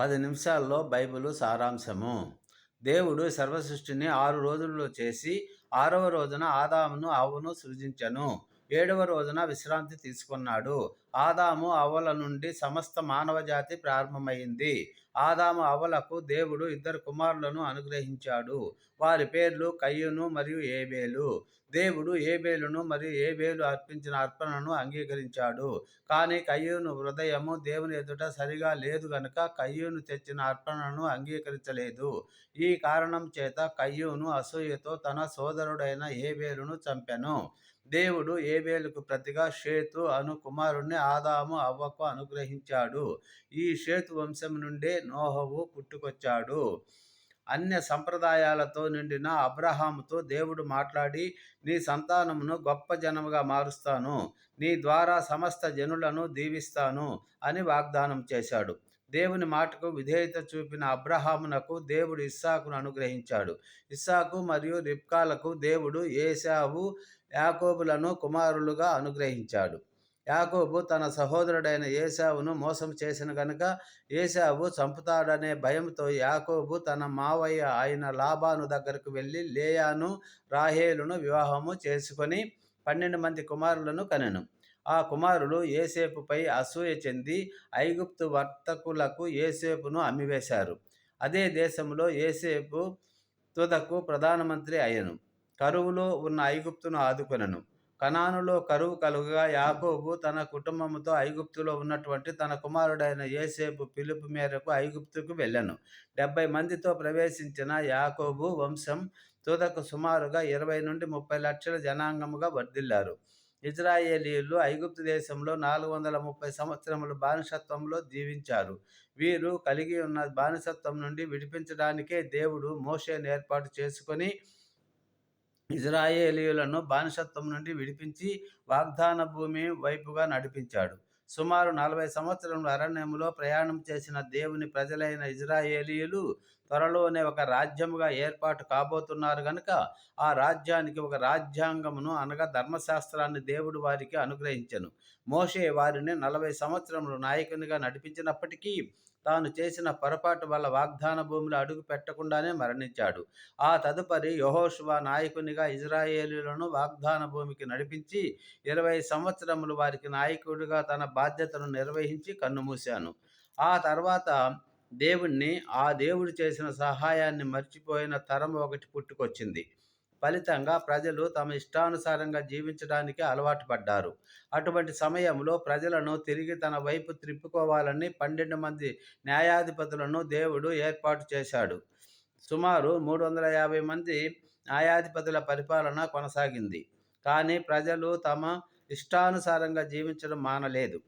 పది నిమిషాల్లో బైబిల్ సారాంశము. దేవుడు సర్వసృష్టిని ఆరు రోజుల్లో చేసి ఆరవ రోజున ఆదామును ఆవును సృజించను. ఏడవ రోజున విశ్రాంతి తీసుకున్నాడు. ఆదాము అవల నుండి సమస్త మానవ జాతి ప్రారంభమైంది. ఆదాము అవలకు దేవుడు ఇద్దరు కుమారులను అనుగ్రహించాడు. వారి పేర్లు కయ్యును మరియు ఏబేలు. దేవుడు ఏబేలును మరియు ఏబేలు అర్పించిన అర్పణను అంగీకరించాడు. కానీ కయ్యూను హృదయము దేవుని ఎదుట సరిగా లేదు గనుక కయ్యూను తెచ్చిన అర్పణను అంగీకరించలేదు. ఈ కారణం చేత కయ్యూను అసూయతో తన సోదరుడైన ఏబేలును చంపెను. దేవుడు ఏబేలుకు ప్రతిగా షేతు అను కుమారుణ్ణి ఆదాము అవ్వకు అనుగ్రహించాడు. ఈ షేతు వంశం నుండే నోహవు పుట్టుకొచ్చాడు. అన్య సంప్రదాయాలతో నిండిన అబ్రహాముతో దేవుడు మాట్లాడి నీ సంతానమును గొప్ప జనముగా మారుస్తాను. నీ ద్వారా సమస్త జనులను దీవిస్తాను అని వాగ్దానం చేశాడు. దేవుని మాటకు విధేయత చూపిన అబ్రహామునకు దేవుడు ఇస్సాకును అనుగ్రహించాడు. ఇస్సాకు మరియు రిప్కాలకు దేవుడు ఏశావు యాకోబులను కుమారులుగా అనుగ్రహించాడు. యాకోబు తన సహోదరుడైన ఏసావును మోసం చేసిన గనుక ఏసావు చంపుతాడనే భయంతో యాకోబు తన మావయ్య ఆయన లాబాను దగ్గరకు వెళ్ళి లేయాను రాహేలును వివాహము చేసుకొని పన్నెండు మంది కుమారులను కనెను. ఆ కుమారులు ఏసేపుపై అసూయ చెంది ఐగుప్తు వర్తకులకు ఏసేపును అమ్మివేశారు. అదే దేశంలో ఏసేపు తుదకు ప్రధానమంత్రి అయ్యను. కరువులో ఉన్న ఐగుప్తును ఆదుకొనను. కనానులో కరువు కలుగగా యాకోబు తన కుటుంబంతో ఐగుప్తులో ఉన్నటువంటి తన కుమారుడైన ఏసేపు పిలుపు మేరకు ఐగుప్తుకు వెళ్ళను. డెబ్బై మందితో ప్రవేశించిన యాకోబు వంశం తుదకు సుమారుగా ఇరవై నుండి ముప్పై లక్షల జనాంగముగా వర్ధిల్లారు. ఇజ్రాయేలీలు ఐగుప్తు దేశంలో నాలుగు వందల ముప్పై సంవత్సరములు బానిసత్వంలో జీవించారు. వీరు కలిగి ఉన్న బానిసత్వం నుండి విడిపించడానికే దేవుడు మోషేను ఏర్పాటు చేసుకొని ఇజ్రాయేలీయులను బానిసత్వం నుండి విడిపించి వాగ్దాన భూమి వైపుగా నడిపించాడు. సుమారు నలభై సంవత్సరముల అరణ్యములో ప్రయాణం చేసిన దేవుని ప్రజలైన ఇజ్రాయేలీయులు త్వరలోనే ఒక రాజ్యముగా ఏర్పాటు కాబోతున్నారు కనుక ఆ రాజ్యానికి ఒక రాజ్యాంగమును అనగా ధర్మశాస్త్రాన్ని దేవుడు వారికి అనుగ్రహించను. మోషే వారిని నలభై సంవత్సరములు నాయకునిగా నడిపించినప్పటికీ తాను చేసిన పొరపాటు వల్ల వాగ్దాన భూమిలో అడుగు పెట్టకుండానే మరణించాడు. ఆ తదుపరి యహోషువా నాయకునిగా ఇజ్రాయేలీలను వాగ్దాన భూమికి నడిపించి ఇరవై సంవత్సరములు వారికి నాయకుడిగా తన బాధ్యతను నిర్వహించి కన్నుమూశాను. ఆ తర్వాత దేవుణ్ణి ఆ దేవుడు చేసిన సహాయాన్ని మర్చిపోయిన తరం ఒకటి పుట్టుకొచ్చింది. ఫలితంగా ప్రజలు తమ ఇష్టానుసారంగా జీవించడానికి అలవాటు పడ్డారు. అటువంటి సమయంలో ప్రజలను తిరిగి తన వైపు త్రిప్పుకోవాలని పన్నెండు మంది న్యాయాధిపతులను దేవుడు ఏర్పాటు చేశాడు. సుమారు మూడు వందల యాభై మంది న్యాయాధిపతుల పరిపాలన కొనసాగింది. కానీ ప్రజలు తమ ఇష్టానుసారంగా జీవించడం మానలేదు.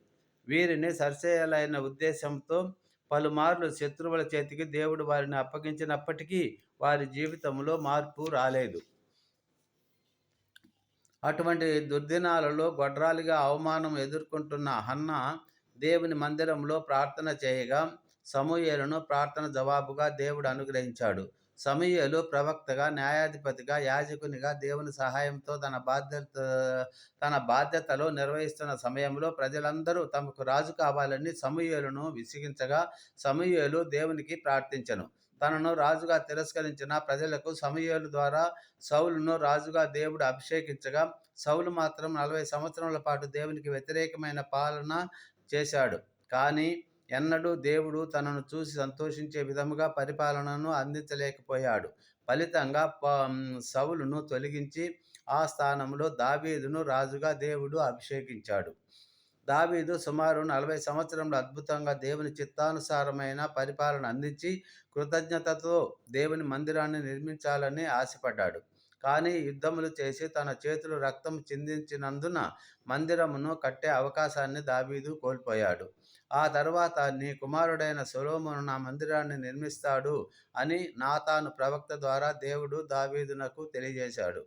వీరిని సరిచేయాలైన ఉద్దేశంతో పలుమార్లు శత్రువుల చేతికి దేవుడు వారిని అప్పగించినప్పటికీ వారి జీవితంలో మార్పు రాలేదు. అటువంటి దుర్దినాలలో గొడ్రాలిగా అవమానం ఎదుర్కొంటున్న హన్న దేవుని మందిరంలో ప్రార్థన చేయగా సమూహలను ప్రార్థన జవాబుగా దేవుడు అనుగ్రహించాడు. సమయలు ప్రవక్తగా న్యాయాధిపతిగా యాజకునిగా దేవుని సహాయంతో తన బాధ్యత తన బాధ్యతలో నిర్వహిస్తున్న సమయంలో ప్రజలందరూ తమకు రాజు కావాలని సమయలను విసిగించగా సమయలు దేవునికి ప్రార్థించను. తనను రాజుగా తిరస్కరించిన ప్రజలకు సమయలు ద్వారా సౌలును రాజుగా దేవుడు అభిషేకించగా సౌలు మాత్రం నలభై సంవత్సరాల పాటు దేవునికి వ్యతిరేకమైన పాలన చేశాడు. కానీ ఎన్నడూ దేవుడు తనను చూసి సంతోషించే విధముగా పరిపాలనను అందించలేకపోయాడు. ఫలితంగా సౌలును తొలగించి ఆ స్థానంలో దావీదును రాజుగా దేవుడు అభిషేకించాడు. దావీదు సుమారు నలభై సంవత్సరంలో అద్భుతంగా దేవుని చిత్తానుసారమైన పరిపాలన అందించి కృతజ్ఞతతో దేవుని మందిరాన్ని నిర్మించాలని ఆశపడ్డాడు. కానీ యుద్ధములు చేసి తన చేతులు రక్తం చిందించినందున మందిరమును కట్టే అవకాశాన్ని దావీదు కోల్పోయాడు. ఆ తర్వాత నీ కుమారుడైన సొలోమును నా మందిరాన్ని నిర్మిస్తాడు అని నాతాను ప్రవక్త ద్వారా దేవుడు దావీదునకు తెలియజేశాడు.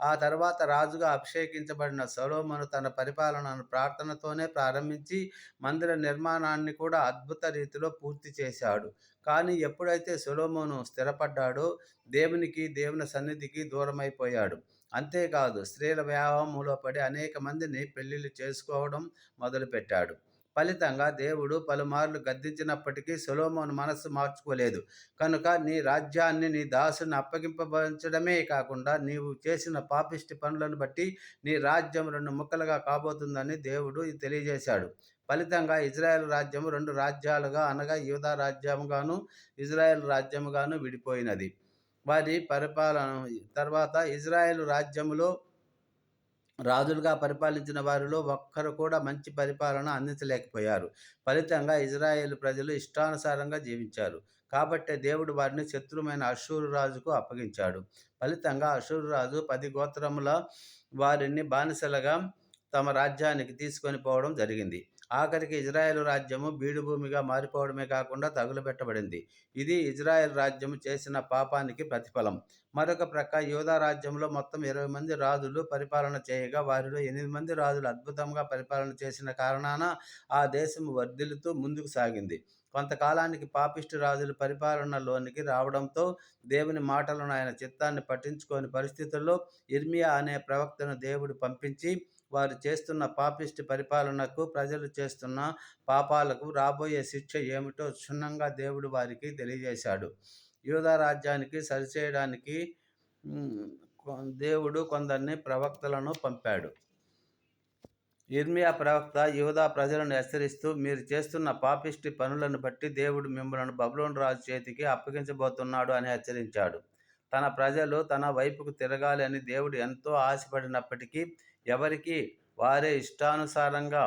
ఆ తర్వాత రాజుగా అభిషేకించబడిన సొలోమను తన పరిపాలనను ప్రార్థనతోనే ప్రారంభించి మందిర నిర్మాణాన్ని కూడా అద్భుత రీతిలో పూర్తి చేశాడు. కానీ ఎప్పుడైతే సొలోమోను స్థిరపడ్డాడో దేవునికి దేవుని సన్నిధికి దూరమైపోయాడు. అంతేకాదు స్త్రీల వ్యాయామంలో పడి అనేక మందిని పెళ్ళిళ్ళు చేసుకోవడం మొదలుపెట్టాడు. ఫలితంగా దేవుడు పలుమార్లు గద్దించినప్పటికీ సులోమోను మనస్సు మార్చుకోలేదు. కనుక నీ రాజ్యాన్ని నీ దాసుని అప్పగింపబడించడమే కాకుండా నీవు చేసిన పాపిష్టి పనులను బట్టి నీ రాజ్యం రెండు ముక్కలుగా కాబోతుందని దేవుడు తెలియజేశాడు. ఫలితంగా ఇజ్రాయెల్ రాజ్యం రెండు రాజ్యాలుగా అనగా యూదా రాజ్యముగాను ఇజ్రాయెల్ రాజ్యముగాను విడిపోయినది. వారి పరిపాలన తర్వాత ఇజ్రాయెల్ రాజ్యములో రాజులుగా పరిపాలించిన వారిలో ఒక్కరు కూడా మంచి పరిపాలన అందించలేకపోయారు. ఫలితంగా ఇజ్రాయేల్ ప్రజలు ఇష్టానుసారంగా జీవించారు. కాబట్టి దేవుడు వారిని శత్రుమైన అశూరు రాజుకు అప్పగించాడు. ఫలితంగా అశూరు రాజు పది గోత్రముల వారిని బానిసలుగా తమ రాజ్యానికి తీసుకొని పోవడం జరిగింది. ఆఖరికి ఇజ్రాయెల్ రాజ్యము బీడుభూమిగా మారిపోవడమే కాకుండా తగులబెట్టబడింది ఇది ఇజ్రాయెల్ రాజ్యము చేసిన పాపానికి ప్రతిఫలం. మరొక ప్రక్క యోధా రాజ్యంలో మొత్తం ఇరవై మంది రాజులు పరిపాలన చేయగా వారిలో ఎనిమిది మంది రాజులు అద్భుతంగా పరిపాలన చేసిన కారణాన ఆ దేశం వర్ధిల్లుతూ ముందుకు సాగింది. కొంతకాలానికి పాపిష్టి రాజులు పరిపాలనలోనికి రావడంతో దేవుని మాటలను ఆయన చిత్తాన్ని పట్టించుకోని పరిస్థితుల్లో ఇర్మియా అనే ప్రవక్తను దేవుడు పంపించి వారు చేస్తున్న పాపిష్టి పరిపాలనకు ప్రజలు చేస్తున్న పాపాలకు రాబోయే శిక్ష ఏమిటో క్షుణ్ణంగా దేవుడు వారికి తెలియజేశాడు. యూదా రాజ్యానికి సరిచేయడానికి దేవుడు కొందరిని ప్రవక్తలను పంపాడు. ఇర్మియా ప్రవక్త యువదా ప్రజలను హెచ్చరిస్తూ మీరు చేస్తున్న పాపిష్టి పనులను బట్టి దేవుడు మిమ్మల్ని బబులోన్ రాజు చేతికి అప్పగించబోతున్నాడు అని హెచ్చరించాడు. తన ప్రజలు తన వైపుకు తిరగాలి అని దేవుడు ఎంతో ఆశపడినప్పటికీ ఎవరికి వారే ఇష్టానుసారంగా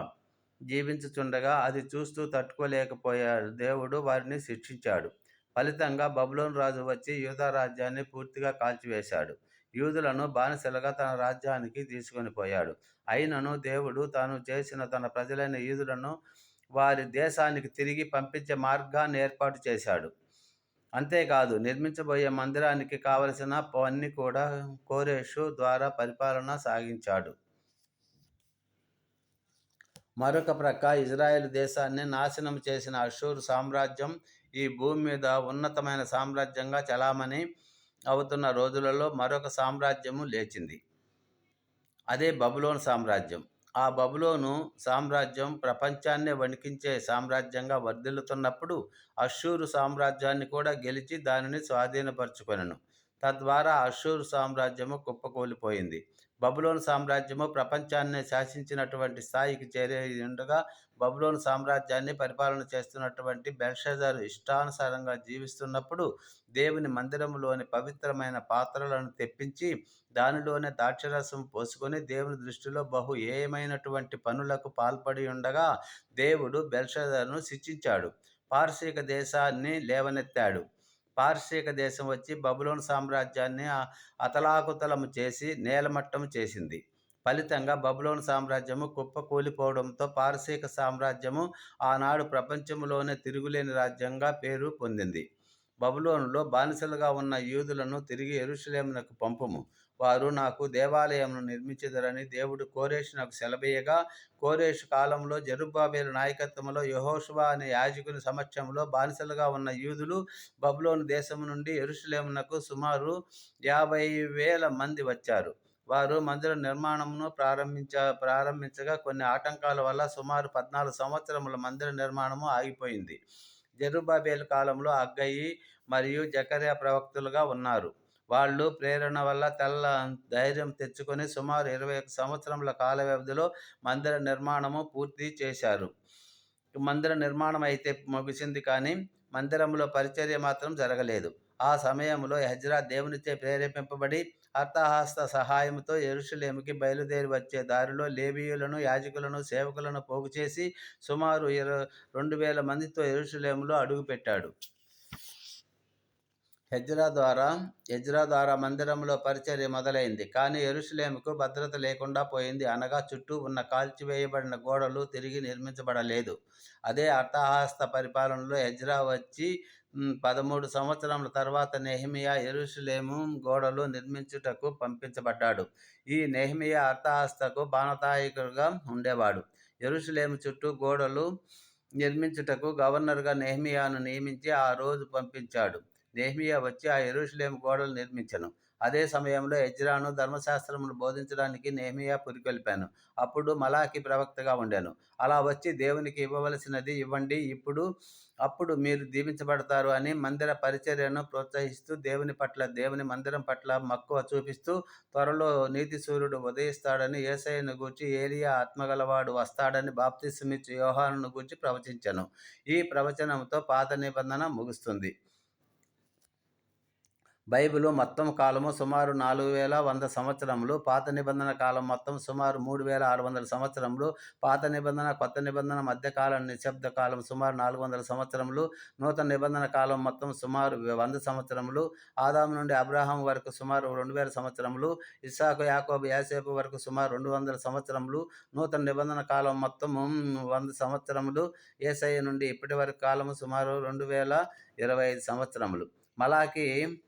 జీవించుచుండగా అది చూస్తూ తట్టుకోలేకపోయాడు దేవుడు వారిని శిక్షించాడు. ఫలితంగా బబులోన్ రాజు వచ్చి యూదా రాజ్యాన్ని పూర్తిగా కాల్చివేశాడు. యూదులను బానిసలుగా తన రాజ్యానికి తీసుకొని పోయాడు. అయినను దేవుడు తాను చేసిన తన ప్రజలైన యూదులను వారి దేశానికి తిరిగి పంపించే మార్గాన్ని ఏర్పాటు చేశాడు. అంతేకాదు నిర్మించబోయే మందిరానికి కావలసిన పన్ని కూడా కోరేషు ద్వారా పరిపాలన సాగించాడు. మరొక ప్రక్క ఇజ్రాయెల్ దేశాన్ని నాశనం చేసిన అషూర్ సామ్రాజ్యం ఈ భూమి మీద ఉన్నతమైన సామ్రాజ్యంగా చలామణి అవుతున్న రోజులలో మరొక సామ్రాజ్యము లేచింది. అదే బబులోన్ సామ్రాజ్యం. ఆ బబులోను సామ్రాజ్యం ప్రపంచాన్నే వణికించే సామ్రాజ్యంగా వర్ధిల్లుతున్నప్పుడు అషూరు సామ్రాజ్యాన్ని కూడా గెలిచి దానిని స్వాధీనపరచుకొనను. తద్వారా అషూర్ సామ్రాజ్యము కుప్పకూలిపోయింది. బబులోన్ సామ్రాజ్యము ప్రపంచాన్ని శాసించినటువంటి స్థాయికి చేరే ఉండగా బబులోన్ సామ్రాజ్యాన్ని పరిపాలన చేస్తున్నటువంటి బెల్షజర్ ఇష్టానుసారంగా జీవిస్తున్నప్పుడు దేవుని మందిరంలోని పవిత్రమైన పాత్రలను తెప్పించి దానిలోనే ద్రాక్షరసం పోసుకొని దేవుని దృష్టిలో బహు ఏమైనటువంటి పనులకు పాల్పడి ఉండగా దేవుడు బెల్షజర్ను శిక్షించాడు. పార్శిక దేశాన్ని లేవనెత్తాడు. పార్షిక దేశం వచ్చి బబులోన్ సామ్రాజ్యాన్ని అతలాకుతలము చేసి నేలమట్టము చేసింది. ఫలితంగా బబులోన్ సామ్రాజ్యము కుప్పకూలిపోవడంతో పారసీక సామ్రాజ్యము ఆనాడు ప్రపంచంలోనే తిరుగులేని రాజ్యంగా పేరు పొందింది. బబులోనులో బానిసలుగా ఉన్న యూదులను తిరిగి ఎరుషులేమునకు పంపము. వారు నాకు దేవాలయంను నిర్మించదరని దేవుడు కోరేషునకు సెలబేయగా కోరేషు కాలంలో జరుబాబేలు నాయకత్వంలో యహోషువా అనే యాజకుని సమక్షంలో బానిసలుగా ఉన్న యూదులు బబులోను దేశం నుండి ఎరుషులేమునకు సుమారు యాభై వేల మంది వచ్చారు. వారు మందిర నిర్మాణమును ప్రారంభించ ప్రారంభించగా కొన్ని ఆటంకాల వల్ల సుమారు పద్నాలుగు సంవత్సరముల మందిర నిర్మాణము ఆగిపోయింది. జరుబాబేలు కాలంలో అగ్గయి మరియు జకర్యా ప్రవక్తలుగా ఉన్నారు. వాళ్ళు ప్రేరణ వల్ల తెల్ల ధైర్యం తెచ్చుకొని సుమారు ఇరవై ఒక సంవత్సరముల కాల వ్యవధిలో మందిర నిర్మాణము పూర్తి చేశారు. మందిర నిర్మాణం అయితే ముగిసింది కానీ మందిరంలో పరిచర్య మాత్రం జరగలేదు. ఆ సమయంలో హజ్రా దేవునిచే ప్రేరేపింపబడి అర్థహస్త సహాయంతో ఎరుషులేమికి బయలుదేరి వచ్చే దారిలో లేబియులను యాజకులను సేవకులను పోగు చేసి సుమారు ఇరవై రెండు వేల మందితో ఎరుషులేములో అడుగుపెట్టాడు. హెజ్రా ద్వారా హెజ్రా ద్వారా మందిరంలో పరిచర్య మొదలైంది. కానీ ఎరుషులేముకు భద్రత లేకుండా పోయింది. అనగా చుట్టూ ఉన్న కాల్చివేయబడిన గోడలు తిరిగి నిర్మించబడలేదు. అదే అర్థహాస్త పరిపాలనలో హెజ్రా వచ్చి పదమూడు సంవత్సరముల తర్వాత నెహ్మియా ఎరుషులేము గోడలు నిర్మించుటకు పంపించబడ్డాడు. ఈ నెహ్మియా అర్థహాస్తకు బాణతాయకుడుగా ఉండేవాడు. ఎరుషులేము చుట్టూ గోడలు నిర్మించుటకు గవర్నర్గా నెహ్మియాను నియమించి ఆ రోజు పంపించాడు. నెహ్మియా వచ్చి ఆ ఎరుషులేం గోడలు నిర్మించను. అదే సమయంలో ఎజ్రాను ధర్మశాస్త్రమును బోధించడానికి నేమియా పురికొల్పాను. అప్పుడు మలాకి ప్రవక్తగా ఉండాను. అలా వచ్చి దేవునికి ఇవ్వవలసినది ఇవ్వండి ఇప్పుడు అప్పుడు మీరు దీవించబడతారు అని మందిర పరిచర్యను ప్రోత్సహిస్తూ దేవుని పట్ల దేవుని మందిరం పట్ల మక్కువ చూపిస్తూ త్వరలో నీతి సూర్యుడు ఉదయిస్తాడని ఏసయ్యను గూర్చి ఏలియా ఆత్మగలవాడు వస్తాడని బాప్తిస్మిచ్చు యోహానును గూర్చి ప్రవచించను. ఈ ప్రవచనంతో పాత నిబంధన ముగుస్తుంది. బైబిలు మొత్తం కాలము సుమారు నాలుగు వేల వంద సంవత్సరములు. పాత నిబంధన కాలం మొత్తం సుమారు మూడు వేల ఆరు వందల సంవత్సరములు. పాత నిబంధన కొత్త నిబంధన మధ్యకాలం నిశ్శబ్ద కాలం సుమారు నాలుగు వందల సంవత్సరములు. నూతన నిబంధన కాలం మొత్తం సుమారు వంద సంవత్సరములు. ఆదాము నుండి అబ్రాహం వరకు సుమారు రెండు వేల సంవత్సరములు. ఇస్సాకు యాకోబు యాసేపు వరకు సుమారు రెండు వందల సంవత్సరములు. నూతన నిబంధన కాలం మొత్తం వంద సంవత్సరములు. ఏసఐ నుండి ఇప్పటి వరకు కాలము సుమారు రెండు వేల ఇరవై ఐదు సంవత్సరములు. మలాకి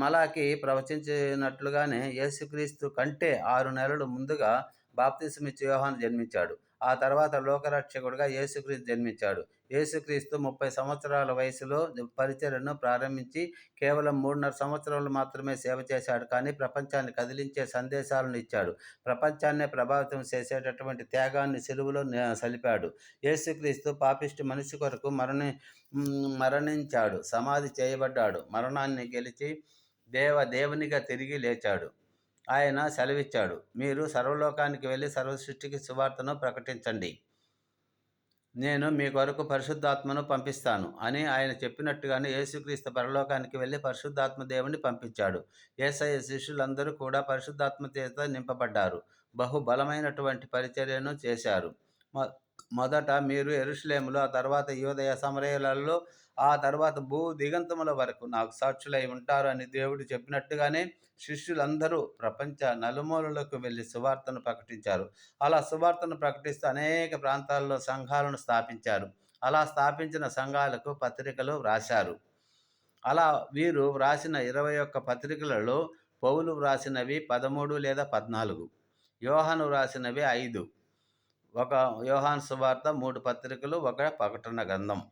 మలాకి ప్రవచించినట్లుగానే యేసుక్రీస్తు కంటే ఆరు నెలలు ముందుగా బాప్తిసమిచ్చి యోహాను జన్మించాడు. ఆ తర్వాత లోకరక్షకుడుగా యేసుక్రీస్తు జన్మించాడు. యేసుక్రీస్తు ముప్పై సంవత్సరాల వయసులో పరిచర్యను ప్రారంభించి కేవలం మూడున్నర సంవత్సరాలు మాత్రమే సేవ చేశాడు. కానీ ప్రపంచాన్ని కదిలించే సందేశాలను ఇచ్చాడు. ప్రపంచాన్నే ప్రభావితం చేసేటటువంటి త్యాగాన్ని సెలువులో సలిపాడు. యేసుక్రీస్తు పాపిష్టి మనిషి కొరకు మరణి మరణించాడు. సమాధి చేయబడ్డాడు. మరణాన్ని గెలిచి దేవ దేవునిగా తిరిగి లేచాడు. ఆయన సెలవిచ్చాడు. మీరు సర్వలోకానికి వెళ్ళి సర్వసృష్టికి సువార్తను ప్రకటించండి. నేను మీ కొరకు పరిశుద్ధాత్మను పంపిస్తాను అని ఆయన చెప్పినట్టుగానే యేసుక్రీస్తు పరలోకానికి వెళ్ళి పరిశుద్ధాత్మ దేవుని పంపించాడు. ఏసఐ శిష్యులందరూ కూడా పరిశుద్ధాత్మ చేత నింపబడ్డారు. బహు బలమైనటువంటి పరిచర్యను చేశారు. మొదట మీరు ఎరుషులేములు ఆ తర్వాత యోదయ సమరయాలలో ఆ తర్వాత భూ దిగంతముల వరకు నాకు సాక్షులై ఉంటారు అని దేవుడు చెప్పినట్టుగానే శిష్యులందరూ ప్రపంచ నలుమూలలకు వెళ్ళి సువార్తను ప్రకటించారు. అలా సువార్తను ప్రకటిస్తూ అనేక ప్రాంతాల్లో సంఘాలను స్థాపించారు. అలా స్థాపించిన సంఘాలకు పత్రికలు వ్రాశారు. అలా వీరు వ్రాసిన ఇరవై ఒక్క పత్రికలలో పౌలు వ్రాసినవి పదమూడు లేదా పద్నాలుగు. యోహాను వ్రాసినవి ఐదు. ఒక యోహాన్ సువార్త మూడు పత్రికలు ఒక ప్రకటన గ్రంథం.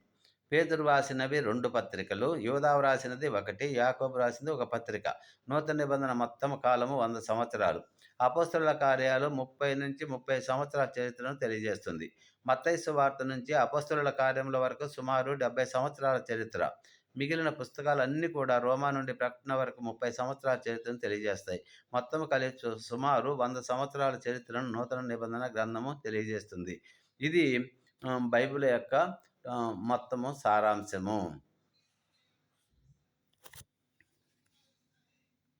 పేదరు రాసినవి రెండు పత్రికలు యోధావు రాసినది ఒకటి యాకోబు రాసింది ఒక పత్రిక. నూతన నిబంధన మొత్తం కాలము వంద సంవత్సరాలు. అపోస్తుల కార్యాలు ముప్పై నుంచి ముప్పై సంవత్సరాల చరిత్రను తెలియజేస్తుంది. మత్తైసు వార్త నుంచి అపోస్తుల కార్యముల వరకు సుమారు డెబ్బై సంవత్సరాల చరిత్ర. మిగిలిన పుస్తకాలన్నీ కూడా రోమా నుండి ప్రకటన వరకు ముప్పై సంవత్సరాల చరిత్రను తెలియజేస్తాయి. మొత్తం కలిసి సుమారు వంద సంవత్సరాల చరిత్రను నూతన నిబంధన గ్రంథము తెలియజేస్తుంది. ఇది బైబిల్ యొక్క మొత్తము సారాంశము.